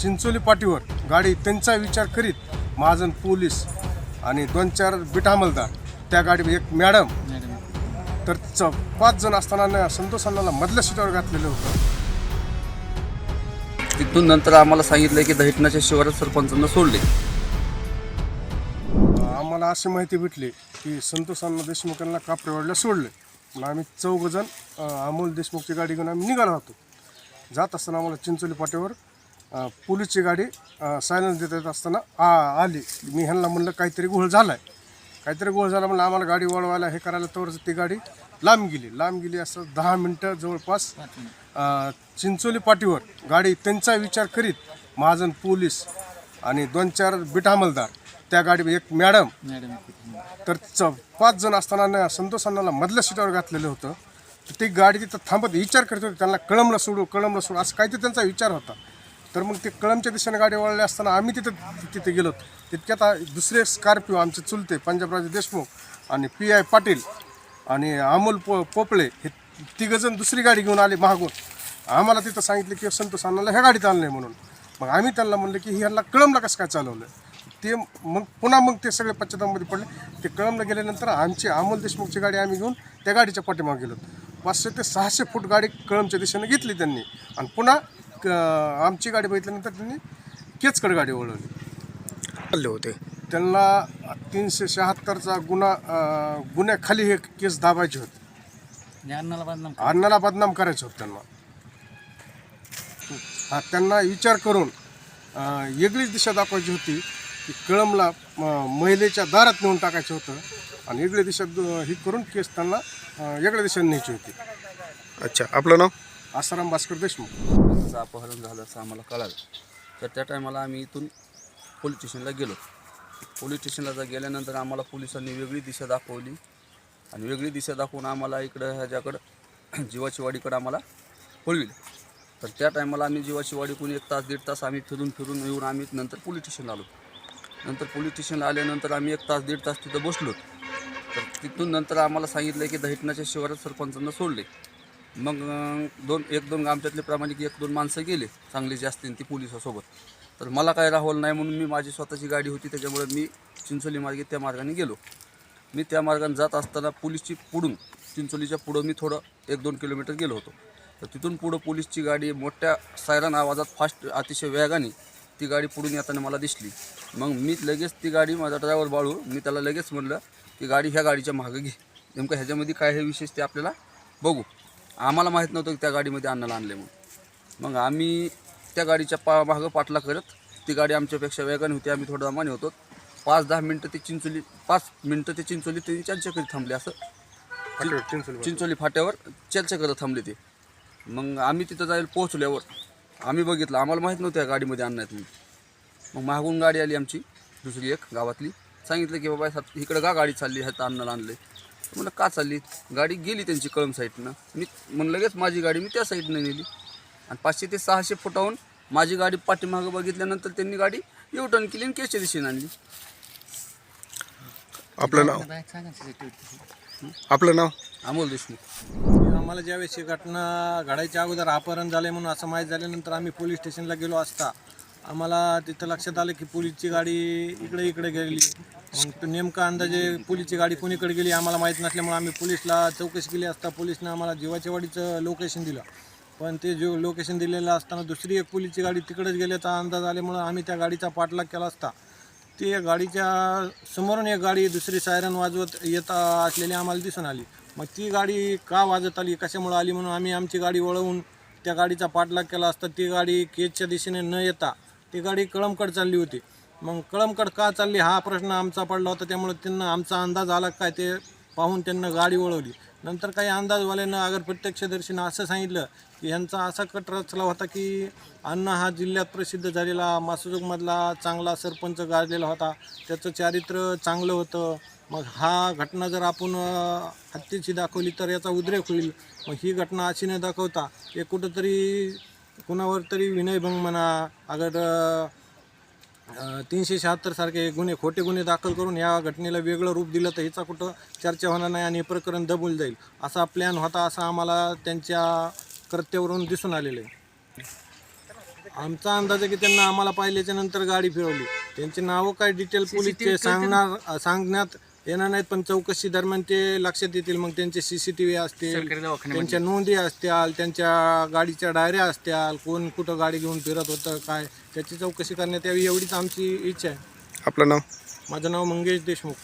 चिंचोली पाटीवर गाडी त्यांचा विचार करीत महाजन पोलीस आणि दोन चार बीट अंमलदार त्या गाडी एक मॅडम तर च पाच जण असताना न- संतोष अण्णाला मधल्या सीटावर घातलेलं होतं. तिथून नंतर आम्हाला सांगितलं की दहिटणाच्या शिवारात सरपंचांना सोडले. आम्हाला अशी माहिती भेटली की संतोष अण्णा देशमुख यांना कापरेवाडीला सोडले. मग आम्ही चौघ जण अमोल देशमुखची गाडी घेऊन आम्ही निघालो होतो. जात असताना आम्हाला चिंचोली पाट्यावर पोलीसची गाडी सायलेन्स देत असताना आ आली. मी ह्यांना म्हणलं काहीतरी घोळ झाला आहे काहीतरी घोळ झाला म्हणलं आम्हाला गाडी वळवायला हे करायला तोवर ती गाडी लांब गेली. लांब गेली असं दहा मिनटं जवळपास चिंचोली पाटीवर गाडी त्यांचा विचार करीत महाजन पोलीस आणि दोन चार बीट अंमलदार त्या गाडी एक मॅडम तर च पाच जण असताना संतोष अण्णाला मधल्या सीटावर घातलेलं होतं. तर ती गाडी तिथं थांबत विचार करत होती त्यांना कळमला सोडू कळमला सोडू असं काहीतरी त्यांचा विचार होता. तर मग ते कळमच्या दिशेने गाडी वळले असताना आम्ही तिथं तिथे गेलो. तितक्यात आ- दुसरे स्कॉर्पिओ आमचे चुलते पंजाबराजे देशमुख आणि पी आय पाटील आणि अमोल पो पोपळे हे तिघंजण दुसरी गाडी घेऊन आले महागून आम्हाला तिथं सांगितलं की संतोष अण्णाला ह्या गाडीत आणलं म्हणून. मग आम्ही त्यांना म्हणलं की ह्यांना कळमला कसं काय चालवलं ते मग पुन्हा मग ते सगळे पश्चातामध्ये पडले. ते कळमला गेल्यानंतर आमची अमोल देशमुखची गाडी आम्ही घेऊन त्या गाडीच्या पाठीमागे गेलो. पाचशे ते सहाशे फूट गाडी कळमच्या दिशेने घेतली त्यांनी. आणि पुन्हा क- आमची गाडी बघितल्यानंतर त्यांनी केचकड गाडी वळवली. चालले होते. त्यांना तीनशे शहात्तरचा गुन्हा अं, गुन्ह्याखाली हे केस दाबायचे होते. अण्णाला बदनाम करायचं. होतं त्यांना. हा त्यांना विचार करून अं, वेगळीच दिशा दाखवायची होती की कळमला अं, महिलेच्या दारात नेऊन टाकायचं होतं आणि वेगळी दिशा द- ही करून केस त्यांना अं, वेगळ्या दिशेने न्यायची होती. अच्छा आपलं नाव? आसाराम भास्कर देशमुख. मुलाचं अपहरण झालं असं आम्हाला कळालं. तर त्या टायमाला आम्ही इथून पोलीस स्टेशनला गेलो. पोलीस स्टेशनला जर गेल्यानंतर आम्हाला पोलिसांनी वेगळी दिशा दाखवली आणि वेगळी दिशा दाखवून आम्हाला इकडं ह्याच्याकडं जीवाची वाडीकडं आम्हाला पळविलं तर त्या टायमाला आम्ही जीवाची वाडीकडून एक तास दीड तास आम्ही फिरून फिरून येऊन आम्ही नंतर पोलीस स्टेशनला आलो. नंतर पोलीस स्टेशनला आल्यानंतर आम्ही एक तास दीड तास तिथं बसलो. तर तिथून नंतर आम्हाला सांगितलं की दहिटणाच्या शिवारात सरपंचांना सोडले. मग दोन एक दोन आमच्यातले प्रामाणिक एक दोन माणसं गेले चांगली जास्त ती पोलिसासोबत. तर मला काय राहुल नाही म्हणून मी माझी स्वतःची गाडी होती त्याच्यामुळे मी चिंचोली मार्गे त्या मार्गाने गेलो. मी त्या मार्गाने जात असताना पोलीसची पुढून चिंचोलीच्या पुढं मी थोडं एक दोन किलोमीटर गेलो होतो. तर तिथून पुढं पोलीसची गाडी मोठ्या सायरन आवाजात फास्ट अतिशय वेगाने ती गाडी पुढून येताना मला दिसली. मग मी लगेच ती गाडी माझा ड्रायव्हर बाळू मी त्याला लगेच म्हणलं की गाडी ह्या गाडीच्या मागं घे. नेमकं ह्याच्यामध्ये काय हे विशेष ते आपल्याला बघू. आम्हाला माहीत नव्हतं की त्या गाडीमध्ये अन्नाला आणले म्हणून. मग आम्ही त्या गाडीच्या पा मागं पाठला करत ती गाडी आमच्यापेक्षा वेगाने होती आम्ही थोडं दमाने होतो. पाच दहा मिनटं ते चिंचोली पाच मिनटं ते चिंचोली ते त्यांच्याकडे थांबले असं. चिंचोली फाट्यावर. चर्चा करत थांबले ते. मग आम्ही तिथं जायला पोहोचल्यावर आम्ही बघितलं आम्हाला माहीत नव्हतं या गाडीमध्ये आणण्यात म्हणून. मग मागून गाडी आली आमची दुसरी एक गावातली. सांगितलं की बाबा इकडं का गाडी चालली? ह्याचं अन्नाला आणलं म्हणलं का चालली? गाडी गेली त्यांची कळम साईडनं. मी मग लगेच माझी गाडी मी त्या साईडनं नेली. आणि पाचशे ते सहाशे फुटाहून माझी गाडी पाठीमागं बघितल्यानंतर त्यांनी गाडी यू टर्न केली आणि केसच्या दिशेने आणली. आपलं नाव? आपलं नाव? अमोल देशमुख. आम्हाला ज्यावेळेस ही घटना घडायच्या अगोदर अपहरण झाले म्हणून असं माहीत झाल्यानंतर आम्ही पोलीस स्टेशनला गेलो असता. आम्हाला तिथं लक्षात आलं की पोलीसची गाडी इकडे इकडे गेली मग तो नेमका अंदाजे पोलीसची गाडी कोणीकडे गेली आम्हाला माहीत नसल्यामुळे आम्ही पोलीसला चौकशी केली असता पोलीसनं आम्हाला जीवाच्या वाडीचं लोकेशन दिलं. पण ते जो लोकेशन दिलेलं असताना दुसरी एक पोलीसची गाडी तिकडेच गेल्याचा अंदाज आल्यामुळं आम्ही त्या गाडीचा पाठलाग केला असता. ते गाडीच्या समोरून एक गाडी दुसरी सायरन वाजवत येत असलेली आम्हाला दिसून आली. मग ती गाडी का वाजत आली कशामुळं आली म्हणून आम्ही आमची गाडी वळवून त्या गाडीचा पाठलाग केला असता. ती गाडी केजच्या दिशेने न येता ती गाडी कळमकड चालली होती. मग कळमकड का चालली? हा प्रश्न आमचा पडला होता त्यामुळे त्यांना आमचा अंदाज आला काय ते पाहून त्यांना गाडी वळवली. नंतर काही अंदाजवाल्यानं अगर प्रत्यक्षदर्शीनं असं सांगितलं की ह्यांचा असा कट रचला होता की अण्णा हा जिल्ह्यात प्रसिद्ध झालेला मासुजोगमधला चांगला सरपंच गाजलेला होता त्याचं चारित्र्य चांगलं होतं मग हा घटना जर आपण हत्येची दाखवली तर याचा उद्रेक होईल. मग ही घटना अशी न दाखवता हे कुठंतरी कुणावर तरी विनयभंग म्हणा अगर तीनशे शहात्तर सारखे गुन्हे खोटे गुन्हे दाखल करून या घटनेला वेगळं रूप दिलं तर हिचा कुठं चर्चा होणार नाही आणि हे प्रकरण दबून जाईल. असा प्लॅन होता असं आम्हाला त्यांच्या कृत्यावरून दिसून आलेलं आहे. आमचा अंदाज आहे की त्यांना आम्हाला पाहिल्याच्या नंतर गाडी फिरवली. त्यांची नावं काय डिटेल पोलीसचे सांगणार सांगण्यात येणार नाहीत पण चौकशी दरम्यान ते लक्षात येतील. मग त्यांचे सी सी टी व्ही असतील त्यांच्या नोंदी असतील त्यांच्या गाडीच्या डायऱ्या असतील कोण कुठं गाडी घेऊन फिरत होतं काय? त्याची चौकशी करण्यात यावी एवढीच आमची इच्छा आहे. आपलं नाव? माझं नाव मंगेश देशमुख.